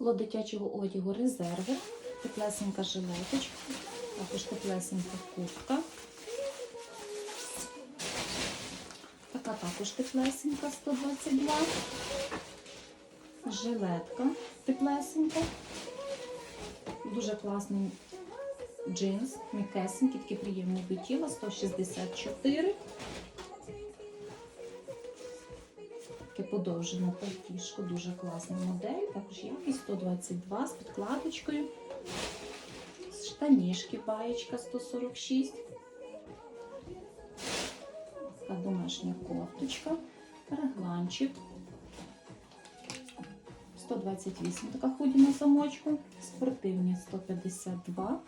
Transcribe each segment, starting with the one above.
Лот дитячого одягу резерви, теплесенька жилеточка, також теплесенька куртка. Така також теплесенька 122. Жилетка теплесенька. Дуже класний джинс, м'якесенький, такий приємний до тіла, 164. Таке подовжене пальтішко, дуже класна модель. Також якість 122 з підкладочкою. Штанішки, баєчка 146. Така домашня кофточка, регланчик. 128 така худі на замочку, спортивні 152.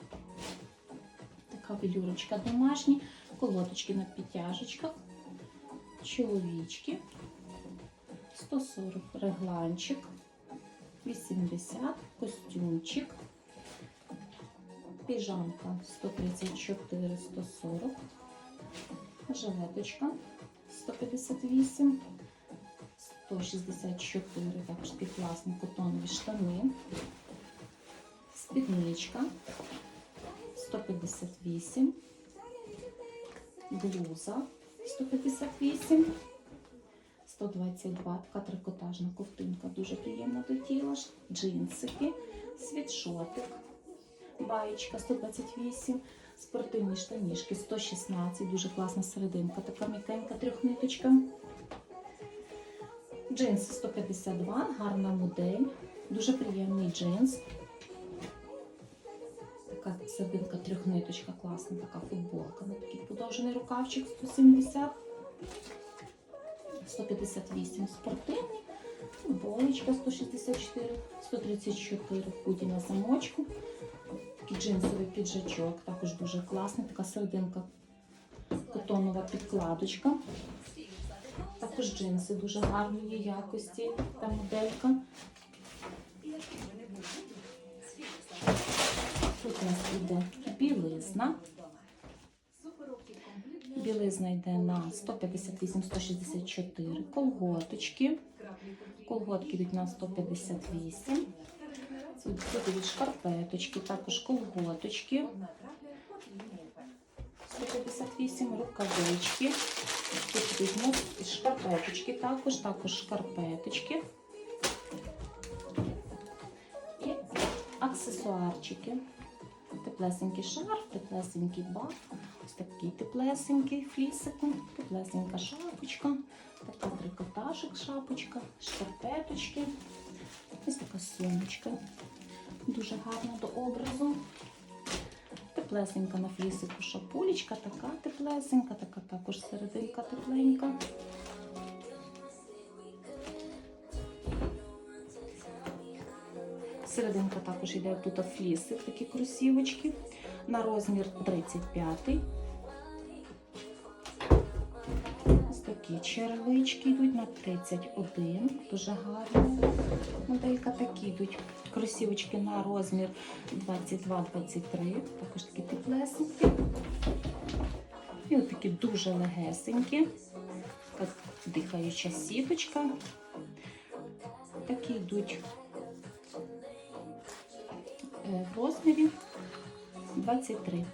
Така велюрочка домашні, колодочки на підтяжечках, чоловічки, 140 регланчик, 80 костюмчик, піжамка 134 140, жилеточка 158, 164, також такі класні котонові штани, спідничка 158, блуза 158, 122, така трикотажна ковтинка, дуже приємна до тіла, джинсики, світшотик, баєчка 128, спортивні штанішки 116, дуже класна серединка, така м'якенька трьохниточка. Джинси 152, гарна модель, дуже приємний джинс. Така серединка трьохниточка, класна така футболка. На такий подовжений рукавчик 170, 158 спортивний, футболочка 164, 134 худі на замочку. Такий джинсовий піджачок, також дуже класний, така серединка котонова підкладочка. Також джинси дуже гарної якості та моделька. Тут у нас йде білизна. Білизна йде на 158-164 колготочки. Колготки йдуть на 158. Тут йдуть шкарпеточки, також колготочки. 158 рукавички. Тут ну, шкарпеточки також, також шкарпеточки. І аксесуарчики. Теплесенький шарф, теплесенький баф, ось такий теплесенький флісиком, теплесенька шапочка, така трикотажик шапочка, шкарпеточки. Ось така сумочка. Дуже гарна до образу. Теплесенька на флісику шапулечка, така теплесенька, така також серединка тепленька. Серединка також йде тут флісик, такі кросівочки на розмір 35. Ось такі черевички йдуть на 31. Дуже гарні. Моделька такі йдуть. Кросівочки на розмір 22-23. Також такі теплесенькі. І от такі дуже легесенькі. Така дихаюча сіточка. Такі йдуть розмірі 23.